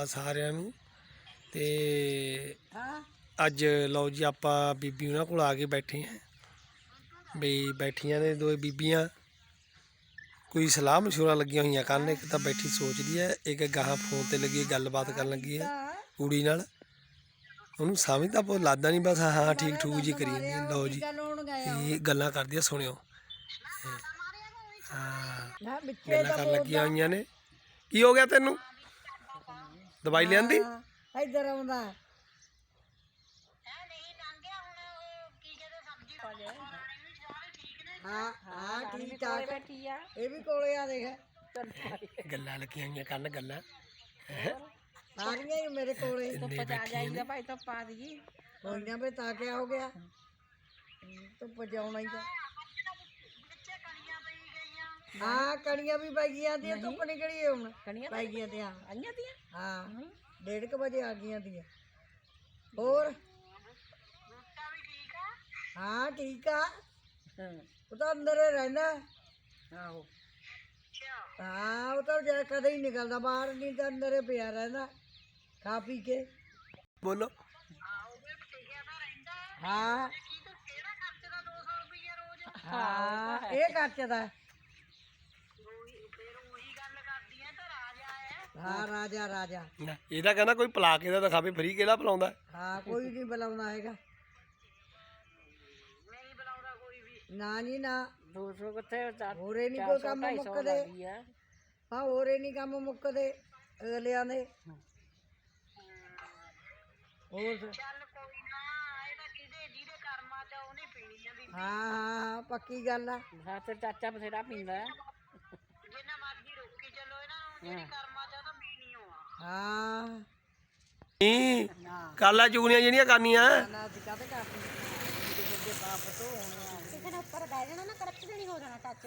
ਧੰਨਵਾਦ ਸਾਰਿਆਂ ਨੂੰ ਤੇ ਅੱਜ ਲਓ ਜੀ ਆਪਾਂ ਬੀਬੀ ਉਹਨਾਂ ਕੋਲ ਆ ਕੇ ਬੈਠੇ ਆਂ ਵੀ ਬੈਠੀਆਂ ਨੇ ਦੋ ਬੀਬੀਆਂ। ਕੋਈ ਸਲਾਹ ਮਸ਼ੂਰਾ ਲੱਗੀਆਂ ਹੋਈਆਂ ਕਰਨ ਇੱਕ ਤਾਂ ਬੈਠੀ ਸੋਚਦੀ ਹੈ ਇੱਕ ਗਾਹਾਂ ਫੋਨ ਤੇ ਲੱਗੀ ਗੱਲਬਾਤ ਕਰਨ ਲੱਗੀ ਹੈ ਕੁੜੀ ਨਾਲ। ਉਹਨੂੰ ਸਮਝ ਤਾਂ ਬਹੁਤ ਲੱਗਦਾ ਨਹੀਂ ਬਸ ਹਾਂ ਠੀਕ ਠੂਕ ਜੀ ਕਰੀ ਜਾਂਦੀ। ਲਓ ਜੀ ਇਹ ਗੱਲਾਂ ਕਰਦੀ ਆ ਸੁਣਿਓ। ਹਾਂ। ਗੱਲਾਂ ਕਰਨ ਲੱਗੀਆਂ ਹੋਈਆਂ ਨੇ। ਕੀ ਹੋ ਗਿਆ ਤੈਨੂੰ? ਦਵਾਈ ਲਿਆਂਦੀ? ਹਾਂ ਇੱਧਰ ਆਉਂਦਾ। ਹਾਂ ਹਾਂ ਠੀਕ ਠਾਕ। ਬੈਠੀ ਆ। ਇਹ ਵੀ ਕੋਲੇ ਆ ਦੇਖ। ਗੱਲਾਂ ਲੱਗੀਆਂ ਹੋਈਆਂ ਕਰਨ ਗੱਲਾਂ। ਸਾਰੀਆਂ ਹੀ ਮੇਰੇ ਕੋਲੇ। ਇੰਨੇ ਪਚਾ ਬੈਠੀਆਂ ਜਾਈਦਾ ਭਾਈ ਤਾਂ ਪਾ ਦਈਏ ਕੋਈ ਨਾ ਵੀ ਤਾਂ ਕਿਆ ਹੋ ਗਿਆ। ਤੂੰ ਪਜਾਉਣਾ ਹੀ ਤਾਂ। ਹਾਂ ਕਣੀਆਂ ਵੀ ਪੈ ਗਈਆਂ ਦੀਆਂ ਧੁੱਪ ਨਿਕਲੀ ਹੁਣ। ਕਣੀਆਂ ਪੈ ਗਈਆਂ ਦੀਆਂ। ਆਈਆਂ ਦੀਆਂ? ਹਾਂ ਡੇਢ ਕੁ ਵਜੇ ਆ ਗਈਆਂ ਦੀਆਂ। ਹੋਰ? ਹਾਂ ਠੀਕ ਆ। ਹਾਂ। ਉਹ ਤਾਂ ਅੰਦਰ ਰਹਿੰਦਾ। ਆਹੋ। ਹਾਂ ਉਹ ਤਾਂ ਜਿਹੜਾ ਕਦੇ ਹੀ ਨਿਕਲਦਾ ਬਾਹਰ ਨਹੀਂ ਤਾਂ ਅੰਦਰ ਹੀ ਪਿਆ ਰਹਿੰਦਾ ਖਾ ਪੀ ਕੇ। ਬੋਲੋ। ਹਾਂ। ਹਾਂ ਇਹ ਖਰਚਦਾ ਹਾਂ ਰਾਜਾ ਰਾਜਾ। ਨਾ, ਇਹਦਾ ਕਹਿੰਦਾ ਕੋਈ ਪਲਾ ਕੇ ਦਾ ਦਿਖਾਵੇ ਫਰੀ ਕਿਹੜਾ ਪਲਾਉਂਦਾ ਹਾਂ ਕੋਈ ਨਹੀਂ ਬੁਲਾਉਣਾ ਹੈਗਾ। ਨਾ ਨਹੀਂ ਨਾ। 200 ਕਿੱਥੇ ਹੋਰੇ ਨਹੀਂ ਕੋਈ ਕੰਮ 250 ਮੁੱਕਦੇ। ਹਾਂ ਹੋਰੇ ਨਹੀਂ ਕੰਮ ਮੁੱਕਦੇ ਅਗਲਿਆਂ ਦੇ। ਹੋਰ ਹਾਂ ਹਾਂ ਹਾਂ, ਪੱਕੀ ਗੱਲ ਆ। ਹਾਂ ਤੇ ਚਾਚਾ ਬਥੇਰਾ ਪੀਂਦਾ। ਹੈ ਹਾਂ ਨਹੀਂ ਕਾਲਾ ਚੁਗਲੀਆਂ ਜਿਹੜੀਆਂ ਕਰਨੀਆਂ। ਨਾ ਕਰਦੀ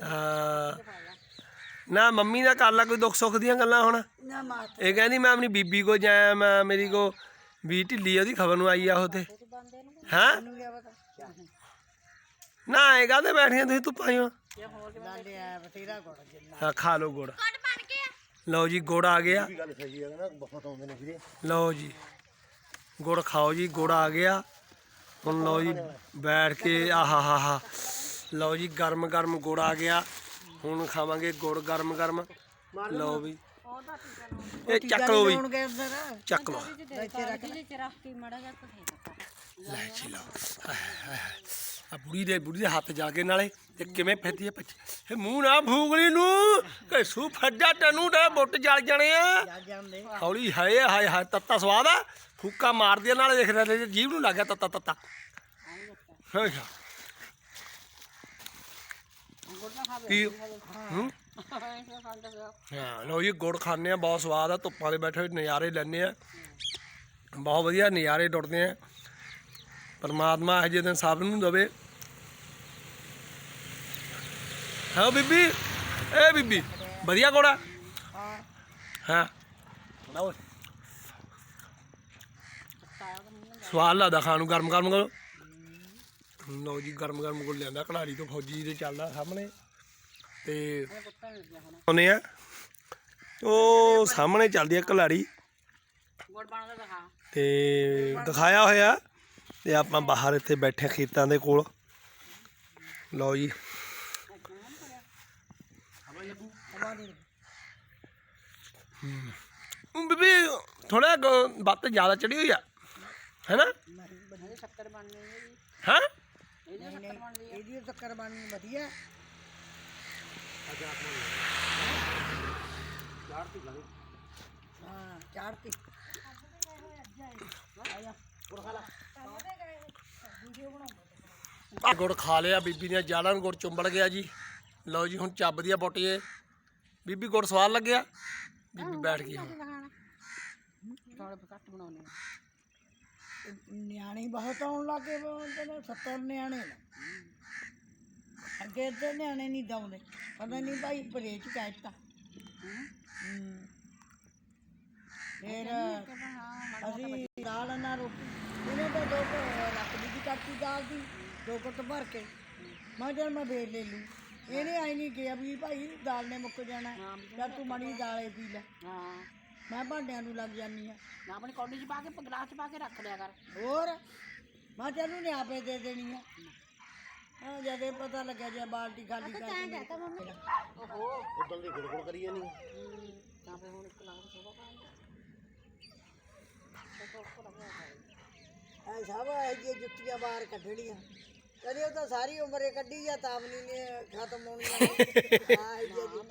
ਹਾਂ ਨਾ ਮੰਮੀ ਦਾ ਕਰ ਲਾ ਕੋਈ ਦੁੱਖ ਸੁੱਖ ਦੀਆਂ ਗੱਲਾਂ ਹੁਣ। ਨਾ ਇਹ ਕਹਿੰਦੀ ਮੈਂ ਆਪਣੀ ਬੀਬੀ ਕੋ ਜਾਇਆ ਮੈਂ ਮੇਰੀ ਕੋ ਵੀ ਢਿੱਲੀ ਉਹਦੀ ਖਬਰ ਨੂੰ ਆਈ ਆ ਉਹ ਤੇ। ਹਾਂ? ਨੂੰ ਇਹ ਕਾਹਦੇ ਬੈਠੀਆਂ ਤੁਸੀਂ ਧੁੱਪਾਂ ਹੀ ਖਾ ਲਓ ਗੁੜ। ਲਓ ਜੀ ਗੁੜ ਆ ਗਿਆ। ਲਓ ਜੀ ਗੁੜ ਖਾਓ ਜੀ ਗੁੜ ਆ ਗਿਆ। ਹੁਣ ਲਓ ਜੀ ਬੈਠ ਕੇ ਆਹਾ ਹਾ ਹਾ। ਲਓ ਜੀ ਗਰਮ ਗਰਮ ਗੁੜ ਆ ਗਿਆ। ਹੁਣ ਖਾਵਾਂਗੇ ਗੁੜ ਗਰਮ ਗਰਮ। ਲਓ ਵੀ। ਇਹ ਚੱਕ ਲਓ ਵੀ। ਚੱਕ ਲਓ। ਲੈ ਜੀ ਲਓ। ਆ ਬੁੜੀ ਦੇ ਬੁੜੀ ਦੇ ਹੱਥ ਜਾ ਕੇ ਨਾਲੇ ਤੇ ਕਿਵੇਂ ਫਿਰਦੀ ਹੈ ਪਿੱਛੇ। ਇਹ ਮੂੰਹ ਨਾ ਫੂਕਣੀ ਨੂੰ ਕੈਸੂ ਫੱਡਾ ਤੈਨੂੰ ਦੇ ਬੁੱਟ ਜਲ ਜਾਣੇ ਆ। ਹੌਲੀ ਹਾਏ ਹਾਏ ਹਾਏ ਤੱਤਾ ਸਵਾਦ ਆ। ਫੂਕਾ ਮਾਰਦੀ ਆ, ਨਾਲੇ ਦੇਖਦਾ ਤੇ ਜੀਭ ਨੂੰ ਲੱਗ ਗਿਆ ਤੱਤਾ ਤੱਤਾ। ਕੀ? ਹੂੰ? ਹਾਂ ਲੋ ਜੀ ਗੁੜ ਖਾਣੇ ਆ ਬਹੁਤ ਸਵਾਦ ਆ ਧੁੱਪਾਂ ਦੇ ਬੈਠੇ ਹੋਏ ਨਜ਼ਾਰੇ ਲੈਣੇ ਆ। ਬਹੁਤ ਵਧੀਆ ਨਜ਼ਾਰੇ ਡੁੱਟਦੇ ਆ। ਪਰਮਾਤਮਾ ਇਹ ਜਿਹੇ ਦਿਨ ਸਭ ਨੂੰ ਦਵੇ। ਹਾਂ ਬੀਬੀ ਏ ਬੀਬੀ ਵਧੀਆ ਗੁੜਾ ਹਾਂ। ਹਾਂ ਲਓ ਸਵਾਦ ਲੱਗਦਾ ਖਾਣ ਨੂੰ ਗਰਮ ਗਰਮ ਕਰੋ ਲਓ ਜੀ ਗਰਮ ਗਰਮ ਗੁੜ ਲਿਆਂਦਾ ਕਢਾਰੀ ਤੋਂ ਫੌਜੀ ਦੇ ਚੱਲਦਾ ਸਾਹਮਣੇ। ਤੇ ਆਉਂਦੇ ਆ। ਉਹ ਸਾਹਮਣੇ ਚੱਲਦੀ ਆ ਕਲਾੜੀ ਤੇ ਦਿਖਾਇਆ ਹੋਇਆ। ਤੇ ਆਪਾਂ ਬਾਹਰ ਇੱਥੇ ਬੈਠੇ ਖੇਤਾਂ ਦੇ ਕੋਲ। ਲਓ ਜੀ ਹੂੰ ਬੀਬੀ ਥੋੜਾ ਬੱਤ ਜ਼ਿਆਦਾ ਚੜੀ ਹੋਈ ਆ। ਹੈਨਾ? ਇਹਦੇ ਸ਼ੱਕਰ ਬਣਨੀ ਹੈ? ਜੀ ਹਾਂ ਇਹਦੇ ਸ਼ੱਕਰ ਬਣਦੀ ਹੈ ਇਹਦੀ ਚੱਕਰ ਬਣਨੀ ਵਧੀਆ ਹਾਂ ਚਾੜਤੀ ਆਹ ਗੁੜ ਖਾ ਲਿਆ ਬੀਬੀ ਨੇ ਜਾਲਾਂ ਨੂੰ ਗੁੜ ਚੁੰਬੜ ਗਿਆ ਜੀ। ਲਓ ਜੀ, ਹੁਣ ਚੱਬ ਚੱਬਦੀਆਂ ਬੋਟੀਏ ਬੀਬੀ ਗੁੜ ਸਵਾਦ ਲੱਗਿਆ? ਬੀਬੀ ਬੈਠ ਗਈ ਹੁਣ। ਘੱਟ ਬਣਾਉਣੇ। ਨਿਆਣੇ ਬਹੁਤ ਆਉਣ ਲੱਗੇ ਤੇ 70 ਨਿਆਣੇ ਨੇ। ਅੱਗੇ ਤੇ ਨਿਆਣੇ ਨਹੀਂ ਦਉਂਦੇ। ਪਤਾ ਨਹੀਂ ਭਾਈ ਪਰੇਚ ਕਹਿਤਾ ਫਿਰ ਅਸੀਂ ਦਾਲ ਨਾਲ ਰੋਟੀ। ਇਹਨੇ ਤਾਂ ਦੋ ਕੁ ਰੱਖ ਦਿੱਤੀ ਕੱਚੀ ਦਾਲ ਦੀ ਦੋ ਕੁੱਟ ਭਰ ਕੇ। ਮੈਂ ਚੱਲ ਮੈਂ ਵੇਚ ਲੈ ਲੂ ਇਹਨੇ ਆਈ ਨਹੀਂ ਕਿਹਾ ਵੀ ਭਾਈ ਦਾਲ ਨੇ ਮੁੱਕ ਜਾਣਾ। ਜਾਂ ਤੂੰ ਮਣੀ ਦਾਲੇ ਪੀ ਲੈ। ਹਾਂ। ਮੈਂ ਭਾਂਡਿਆਂ ਨੂੰ ਲੱਗ ਜਾਂਦੀ ਆ ਨਾ ਆਪਣੀ ਕੌਡੀ 'ਚ ਪਾ ਕੇ ਗਲਾਸ 'ਚ ਪਾ ਕੇ ਰੱਖ ਲਿਆ ਕਰ। ਹੋਰ? ਮੈਂ ਤੈਨੂੰ ਨੇ ਆਪੇ ਦੇ ਦੇਣੀ ਆ। ਹਾਂ ਜਦ ਇਹ ਪਤਾ ਲੱਗਿਆ ਜੇ ਬਾਲਟੀ ਖਾਲੀ ਕਰਕੇ ਓਹੋ ਉਦੋਂ ਦੀ ਗੁੜ ਗੁੜ ਕਰੀ ਜਾਨੀ ਤਾਂ ਫਿਰ ਹੁਣ ਇੱਕ ਲਾਖ ਸੋਵਾ ਪਾਉਂਦਾ ਐ ਸਭ ਇਹ ਜੀ ਜੁੱਤੀਆਂ ਬਾਹਰ ਕੱਢਣੀਆਂ। ਕਦੇ ਉਹ ਤਾਂ ਸਾਰੀ ਉਮਰ ਹੀ ਕੱਢੀ ਆ ਤਾਂ ਵੀ ਨਹੀਂ ਖਤਮ ਹੋਣੀ ਆ। ਇਹ ਜੀ।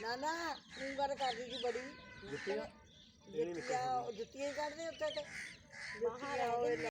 ਨਾ ਨਾ ਤੂੰ ਗੱਲ ਕਰਦੀ ਸੀ ਬੜੀ। ਜੁੱਤੀਆਂ? ਜੁੱਤੀਆਂ ਜੁੱਤੀਆਂ ਹੀ ਕੱਢਦੇ ਉੱਥੇ ਤੇ? ਜੁੱਤੀਆਂ ਉਹ